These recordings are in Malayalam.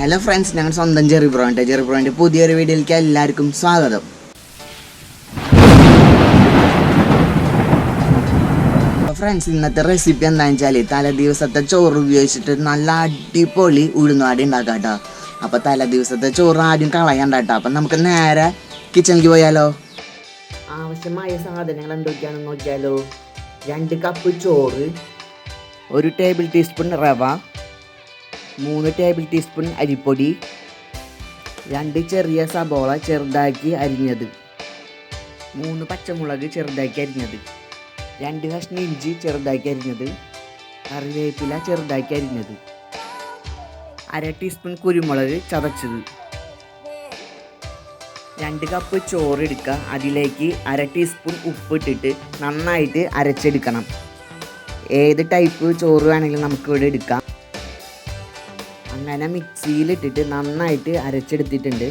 ഹലോ ഫ്രണ്ട്സ് ഞങ്ങൾ സ്വന്തം ജെറി ബ്രോയിന്റെ ജെറി ബ്രോയിന്റെ പുതിയൊരു വീഡിയോയിലേക്ക് എല്ലാവർക്കും സ്വാഗതം. ഫ്രണ്ട്സ് ഇന്നത്തെ റെസിപ്പി എന്താണെന്ന് വെച്ചാൽ തലേ ദിവസത്തെ ചോറ് ഉപയോഗിച്ചിട്ട് നല്ല അടിപൊളി ഉഴുന്നാടി ഉണ്ടാക്കാം കേട്ടോ അപ്പോൾ തലേ ദിവസത്തെ ചോറ് ആദ്യം കളയണ്ട കേട്ടോ അപ്പം നമുക്ക് നേരെ കിച്ചണിലേക്ക് പോയാലോ? ആവശ്യമായ സാധനങ്ങൾ എന്തൊക്കെയാണെന്ന് നോക്കിയാലോ? രണ്ട് കപ്പ് ചോറ് ഒരു ടേബിൾ ടീസ്പൂൺ റവ മൂന്ന് ടേബിൾ ടീസ്പൂൺ അരിപ്പൊടി രണ്ട് ചെറിയ സബോള ചെറുതാക്കി അരിഞ്ഞത്. മൂന്ന് പച്ചമുളക് ചെറുതാക്കി അരിഞ്ഞത്. രണ്ട് കഷ്ണം ഇഞ്ചി ചെറുതാക്കി അരിഞ്ഞത്. കറിവേപ്പില ചെറുതാക്കി അരിഞ്ഞത്. അര ടീസ്പൂൺ കുരുമുളക് ചതച്ചത്. രണ്ട് കപ്പ് ചോറ് എടുക്കുക. അതിലേക്ക് അര ടീസ്പൂൺ ഉപ്പിട്ടിട്ട് നന്നായിട്ട് അരച്ചെടുക്കണം. ഏത് ടൈപ്പ് ചോറ് വേണമെങ്കിലും നമുക്കിവിടെ എടുക്കാം. അങ്ങനെ മിക്സിയിലിട്ടിട്ട് നന്നായിട്ട് അരച്ചെടുത്തിട്ടുണ്ട്.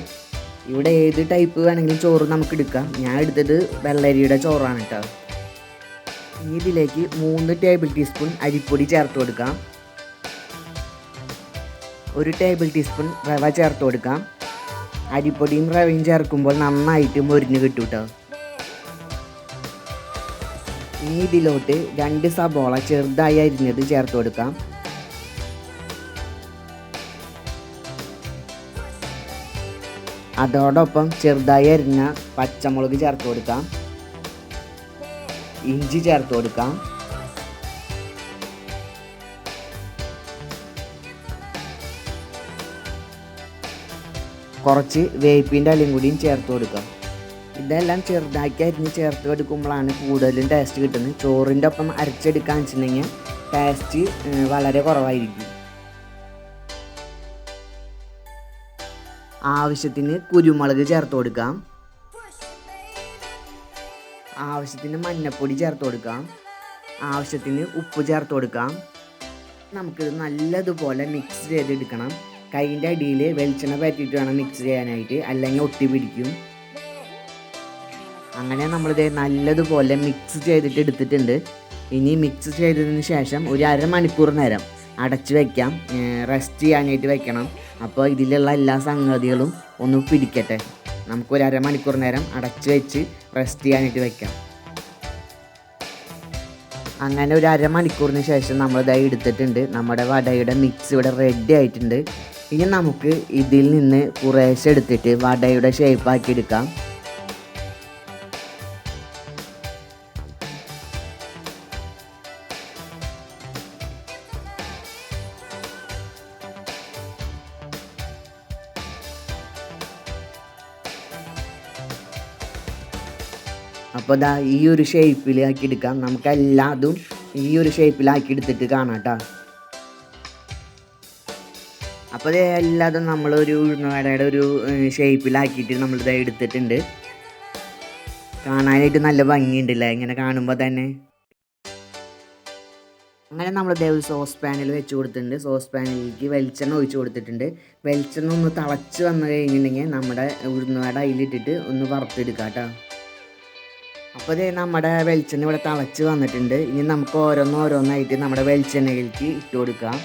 ഇവിടെ ഏത് ടൈപ്പ് വേണമെങ്കിലും ചോറ് നമുക്ക് എടുക്കാം. ഞാൻ എടുത്തത് വെള്ളരിയുടെ ചോറാണ് കേട്ടോ ഇതിലേക്ക് മൂന്ന് ടേബിൾ ടീസ്പൂൺ അരിപ്പൊടി ചേർത്ത് കൊടുക്കാം. ഒരു ടേബിൾ ടീസ്പൂൺ റവ ചേർത്ത് കൊടുക്കാം. അരിപ്പൊടിയും റവയും ചേർക്കുമ്പോൾ നന്നായിട്ട് മൊരിഞ്ഞ് കിട്ടും കേട്ടോ ഇനി ഇതിലോട്ട് രണ്ട് സബോള ചെറുതായി അരിഞ്ഞത് ചേർത്ത് കൊടുക്കാം. അതോടൊപ്പം ചെറുതായി അരിഞ്ഞ പച്ചമുളക് ചേർത്ത് കൊടുക്കാം. ഇഞ്ചി ചേർത്ത് കൊടുക്കാം. കുറച്ച് വേപ്പിന്റെ അലയും കൂടിയും ചേർത്ത് കൊടുക്കാം. ഇതെല്ലാം ചെറുതാക്കി അരിഞ്ഞ് ചേർത്ത് കൊടുക്കുമ്പോഴാണ് കൂടുതലും ടേസ്റ്റ് കിട്ടുന്നത്. ചോറിന്റെ ഒപ്പം അരച്ചെടുക്കാന്ന് വെച്ചിട്ടുണ്ടെങ്കിൽ ടേസ്റ്റ് വളരെ കുറവായിരിക്കും. ആവശ്യത്തിന് കുരുമുളക് ചേർത്ത് കൊടുക്കാം. ആവശ്യത്തിന് മഞ്ഞൾപ്പൊടി ചേർത്ത് കൊടുക്കാം. ആവശ്യത്തിന് ഉപ്പ് ചേർത്ത് കൊടുക്കാം. നമുക്കിത് നല്ലതുപോലെ മിക്സ് ചെയ്തെടുക്കണം. കൈന്റെ അടിയിൽ വെളിച്ചെണ്ണ പറ്റിയിട്ട് വേണം മിക്സ് ചെയ്യാനായിട്ട്. അല്ലെങ്കിൽ ഒട്ടി പിടിക്കും. അങ്ങനെ നമ്മളിത് നല്ലതുപോലെ മിക്സ് ചെയ്തിട്ട് എടുത്തിട്ടുണ്ട്. ഇനി മിക്സ് ചെയ്തതിന് ശേഷം ഒരു അരമണിക്കൂർ നേരം അടച്ച് വയ്ക്കാം റെസ്റ്റ് ചെയ്യാനായിട്ട് വെക്കണം. അപ്പോൾ ഇതിലുള്ള എല്ലാ സംഗതികളും ഒന്ന് പിടിക്കട്ടെ. നമുക്ക് ഒരു അരമണിക്കൂർ നേരം അടച്ച് വെച്ച് റെസ്റ്റ് ചെയ്യാനായിട്ട് വെക്കാം. അങ്ങനെ ഒരു അരമണിക്കൂറിന് ശേഷം നമ്മൾ ഇതായി എടുത്തിട്ടുണ്ട്. നമ്മുടെ വടയുടെ മിക്സ് ഇവിടെ റെഡി ആയിട്ടുണ്ട്. ഇനി നമുക്ക് ഇതിൽ നിന്ന് കുറേശ്ശെ എടുത്തിട്ട് വടയുടെ ഷേപ്പ് ആക്കി എടുക്കാം. അപ്പോൾ ഇതാ ഈ ഒരു ഷേപ്പിലാക്കി എടുക്കാം. നമുക്ക് എല്ലാതും ഈ ഒരു ഷേപ്പിലാക്കി എടുത്തിട്ട് കാണാം കേട്ടോ. അപ്പോൾ ഇത് എല്ലാതും നമ്മളൊരു ഉഴുന്നുവടയുടെ ഒരു ഷേപ്പിലാക്കിയിട്ട് നമ്മളിത് എടുത്തിട്ടുണ്ട്. കാണാനായിട്ട് നല്ല ഭംഗിയുണ്ടല്ലേ? ഇങ്ങനെ കാണുമ്പോൾ തന്നെ. അങ്ങനെ നമ്മൾ ഒരു സോസ് പാനിൽ വെച്ച് കൊടുത്തിട്ടുണ്ട്. സോസ് പാനിലേക്ക് വെളിച്ചെണ്ണ ഒഴിച്ച് കൊടുത്തിട്ടുണ്ട്. വെളിച്ചെണ്ണ ഒന്ന് തിളച്ച് വന്നു കഴിഞ്ഞിട്ടുണ്ടെങ്കിൽ നമ്മുടെ ഉഴുന്നുവട അതിലിട്ടിട്ട് ഒന്ന് വറുത്തെടുക്കാം കേട്ടോ. അപ്പോൾ ഇത് നമ്മുടെ വെളിച്ചെണ്ണ ഇവിടെ തിളച്ച് വന്നിട്ടുണ്ട്. ഇനി നമുക്ക് ഓരോന്നോരോന്നായിട്ട് നമ്മുടെ വെളിച്ചെണ്ണയിലേക്ക് ഇട്ട് കൊടുക്കാം.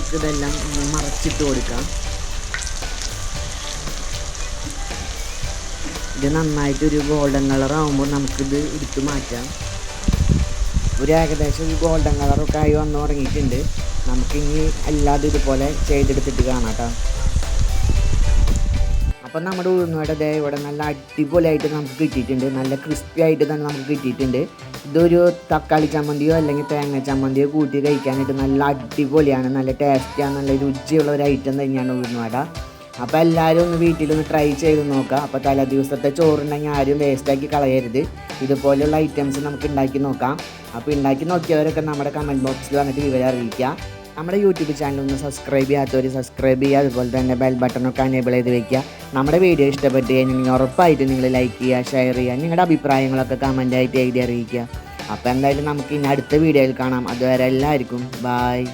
നമുക്കിതെല്ലാം മറച്ചിട്ട് കൊടുക്കാം. ഇത് നന്നായിട്ട് ഒരു ഗോൾഡൻ കളർ ആകുമ്പോൾ നമുക്കിത് എടുത്ത് മാറ്റാം. ഒരു ഏകദേശം ഒരു ഗോൾഡൻ കളറൊക്കെ ആയി വന്ന് തുടങ്ങിയിട്ടുണ്ട്. നമുക്കിനി അല്ലാതെ ഇതുപോലെ ചെയ്തെടുത്തിട്ട് കാണാം കേട്ടോ. അപ്പം നമ്മുടെ ഉഴുന്നുവട ദേ ഇവിടെ നല്ല അടിപൊളിയായിട്ട് നമുക്ക് കിട്ടിയിട്ടുണ്ട്. നല്ല ക്രിസ്പി ആയിട്ട് തന്നെ നമുക്ക് കിട്ടിയിട്ടുണ്ട്. ഇതൊരു തക്കാളി ചമ്മന്തിയോ അല്ലെങ്കിൽ തേങ്ങ ചമ്മന്തിയോ കൂട്ടി കഴിക്കാനായിട്ട് നല്ല അടിപൊളിയാണ്. നല്ല ടേസ്റ്റിയാണ് നല്ല രുചിയുള്ള ഒരു ഐറ്റം തന്നെയാണ് ഉഴുന്നുവട. അപ്പോൾ എല്ലാവരും ഒന്ന് വീട്ടിലൊന്ന് ട്രൈ ചെയ്ത് നോക്കുക. അപ്പോൾ തലേ ദിവസത്തെ ചോറുണ്ടെങ്കിൽ ആരും വേസ്റ്റാക്കി കളയരുത്. ഇതുപോലെയുള്ള ഐറ്റംസ് നമുക്ക് ഉണ്ടാക്കി നോക്കാം. അപ്പോൾ ഉണ്ടാക്കി നോക്കിയവരൊക്കെ നമ്മുടെ കമന്റ് ബോക്സിൽ വന്നിട്ട് വിവരം അറിയിക്കുക. നമ്മുടെ യൂട്യൂബ് ചാനൽ ഒന്ന് സബ്സ്ക്രൈബ് ചെയ്യാത്തവർ സബ്സ്ക്രൈബ് ചെയ്യുക അതുപോലെ തന്നെ ബെൽ ബട്ടണൊക്കെ അനേബിൾ ചെയ്ത് വെക്കുക. നമ്മുടെ വീഡിയോ ഇഷ്ടപ്പെട്ട് കഴിഞ്ഞാൽ ഉറപ്പായിട്ട് നിങ്ങൾ ലൈക്ക് ചെയ്യുക ഷെയർ ചെയ്യുക നിങ്ങളുടെ അഭിപ്രായങ്ങളൊക്കെ കമന്റായിട്ട് എഴുതി അറിയിക്കുക. അപ്പോൾ എന്തായാലും നമുക്ക് ഇനി അടുത്ത വീഡിയോയിൽ കാണാം. അതുവരെ എല്ലാവർക്കും ബായ്